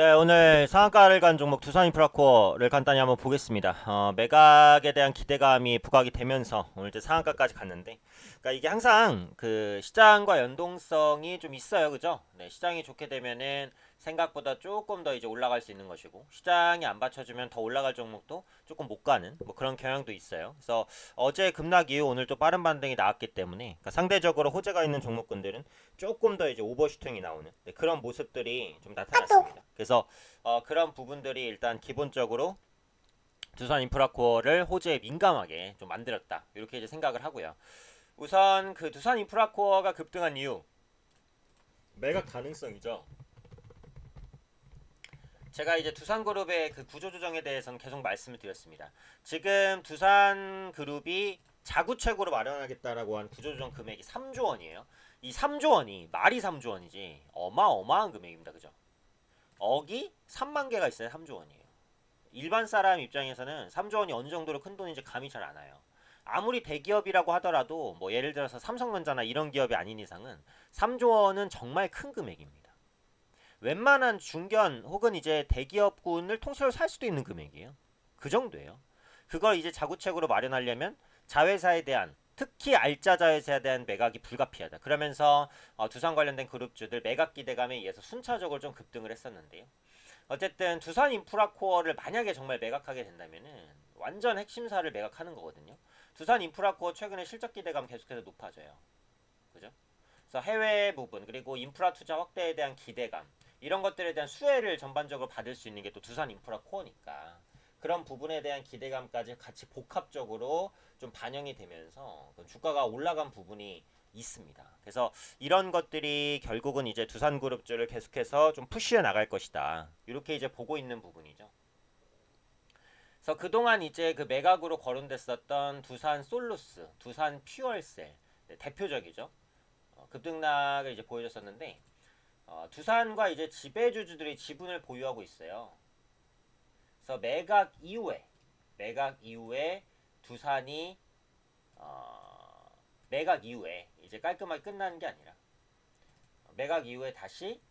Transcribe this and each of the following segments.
네, 오늘 상한가를 간 종목 두산 인프라코어를 간단히 한번 보겠습니다. 어, 매각에 대한 기대감이 부각이 되면서 오늘 이제 상한가까지 갔는데, 그러니까 이게 항상 그 시장과 연동성이 좀 있어요, 그죠? 네, 시장이 좋게 되면은 생각보다 조금 더 이제 올라갈 수 있는 것이고, 시장이 안 받쳐주면 더 올라갈 종목도 조금 못 가는 뭐 그런 경향도 있어요. 그래서 어제 급락 이후 오늘 또 빠른 반등이 나왔기 때문에 그러니까 상대적으로 호재가 있는 종목군들은 조금 더 이제 오버슈팅이 나오는 네, 그런 모습들이 좀 나타났습니다. 그래서 어, 그런 부분들이 일단 기본적으로 두산 인프라코어를 호재에 민감하게 좀 만들었다. 이렇게 이제 생각을 하고요. 우선 그 두산 인프라코어가 급등한 이유 매각 가능성이죠. 제가 이제 두산그룹의 그 구조조정에 대해서는 계속 말씀을 드렸습니다. 지금 두산그룹이 자구책으로 마련하겠다라고 한 구조조정 금액이 3조 원이에요. 이 3조 원이 말이 3조 원이지 어마어마한 금액입니다. 그죠? 억이 3만 개가 있어요. 3조 원이에요. 일반 사람 입장에서는 3조 원이 어느 정도로 큰 돈인지 감이 잘 안 와요. 아무리 대기업이라고 하더라도 뭐 예를 들어서 삼성전자나 이런 기업이 아닌 이상은 3조 원은 정말 큰 금액입니다. 웬만한 중견 혹은 이제 대기업군을 통째로 살 수도 있는 금액이에요. 그 정도예요. 그걸 이제 자구책으로 마련하려면 자회사에 대한 특히 알짜 자회사에 대한 매각이 불가피하다. 그러면서 어, 두산 관련된 그룹주들 매각 기대감에 의해서 순차적으로 좀 급등을 했었는데요. 어쨌든 두산 인프라코어를 만약에 정말 매각하게 된다면은 완전 핵심사를 매각하는 거거든요. 두산 인프라코어 최근에 실적 기대감 계속해서 높아져요. 그죠? 그래서 해외 부분 그리고 인프라 투자 확대에 대한 기대감 이런 것들에 대한 수혜를 전반적으로 받을 수 있는 게 또 두산 인프라 코어니까 그런 부분에 대한 기대감까지 같이 복합적으로 좀 반영이 되면서 그 주가가 올라간 부분이 있습니다. 그래서 이런 것들이 결국은 이제 두산 그룹주를 계속해서 좀 푸시해 나갈 것이다. 이렇게 이제 보고 있는 부분이죠. 그래서 그동안 이제 그 매각으로 거론됐었던 두산 솔루스, 두산 퓨얼셀 네, 대표적이죠. 어, 급등락을 이제 보여줬었는데 어, 두산과 이제 지배주주들이 지분을 보유하고 있어요. 그래서 매각 이후에 매각 이후에 두산이 어, 매각 이후에 이제 깔끔하게 끝나는 게 아니라 매각 이후에 다시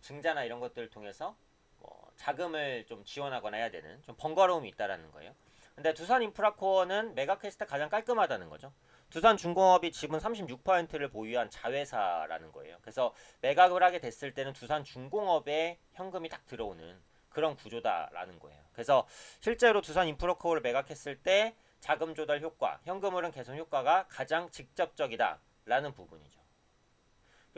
증자나 이런 것들을 통해서 뭐 자금을 좀 지원하거나 해야 되는 좀 번거로움이 있다라는 거예요. 근데 두산 인프라코어는 때 가장 깔끔하다는 거죠. 두산 중공업이 지분 36%를 보유한 자회사라는 거예요. 그래서 매각을 하게 됐을 때는 두산 중공업에 현금이 딱 들어오는 그런 구조다라는 거예요. 그래서 실제로 두산 인프라코어를 매각했을 때 자금 조달 효과, 현금 흐름 개선 효과가 가장 직접적이다라는 부분이죠.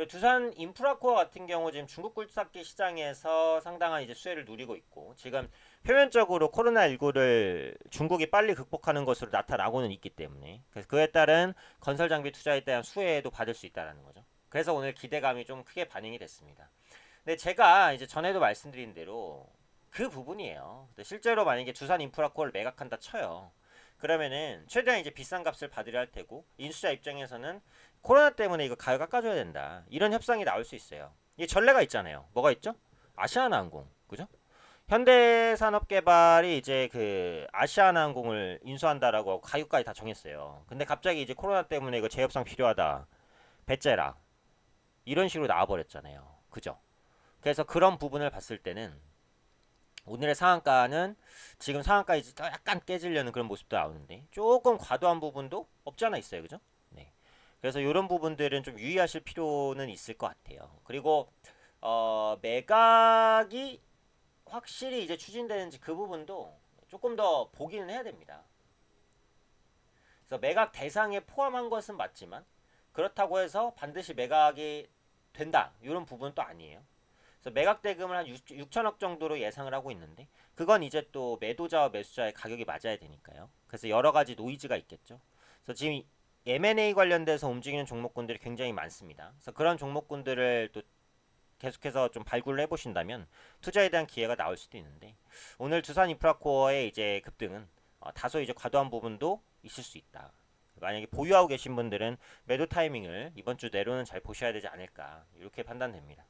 두산 인프라코어 같은 경우 지금 중국 굴삭기 시장에서 상당한 이제 수혜를 누리고 있고 지금 표면적으로 코로나19를 중국이 빨리 극복하는 것으로 나타나고는 있기 때문에 그래서 그에 따른 건설 장비 투자에 대한 수혜도 받을 수 있다라는 거죠. 그래서 오늘 기대감이 좀 크게 반영이 됐습니다. 근데 제가 이제 전에도 말씀드린 대로 그 부분이에요. 실제로 만약에 두산 인프라코어를 매각한다 쳐요. 그러면은 최대한 이제 비싼 값을 받으려 할 테고 인수자 입장에서는 코로나 때문에 이거 가격 깎아줘야 된다. 이런 협상이 나올 수 있어요. 이 전례가 있잖아요. 뭐가 있죠? 아시아나항공, 그죠? 현대산업개발이 이제 그 아시아나항공을 인수한다라고 가격까지 다 정했어요. 근데 갑자기 이제 코로나 때문에 이거 재협상 필요하다. 배째라. 이런 식으로 나와버렸잖아요. 그죠? 그래서 그런 부분을 봤을 때는 오늘의 상한가는 지금 상한가 이제 약간 깨지려는 그런 모습도 나오는데 조금 과도한 부분도 없지 않아 있어요. 그죠? 네. 그래서 이런 부분들은 좀 유의하실 필요는 있을 것 같아요. 그리고 어, 매각이 확실히 이제 추진되는지 그 부분도 조금 더 보기는 해야 됩니다. 그래서 매각 대상에 포함한 것은 맞지만 그렇다고 해서 반드시 매각이 된다 이런 부분은 또 아니에요. 그래서 매각 대금을 한 6, 6천억 정도로 예상을 하고 있는데 그건 이제 또 매도자와 매수자의 가격이 맞아야 되니까요. 그래서 여러 가지 노이즈가 있겠죠. 그래서 지금 M&A 관련돼서 움직이는 종목군들이 굉장히 많습니다. 그래서 그런 종목군들을 또 계속해서 좀 발굴을 해보신다면 투자에 대한 기회가 나올 수도 있는데 오늘 두산 인프라코어의 이제 급등은 어, 다소 이제 과도한 부분도 있을 수 있다. 만약에 보유하고 계신 분들은 매도 타이밍을 이번 주 내로는 잘 보셔야 되지 않을까 이렇게 판단됩니다.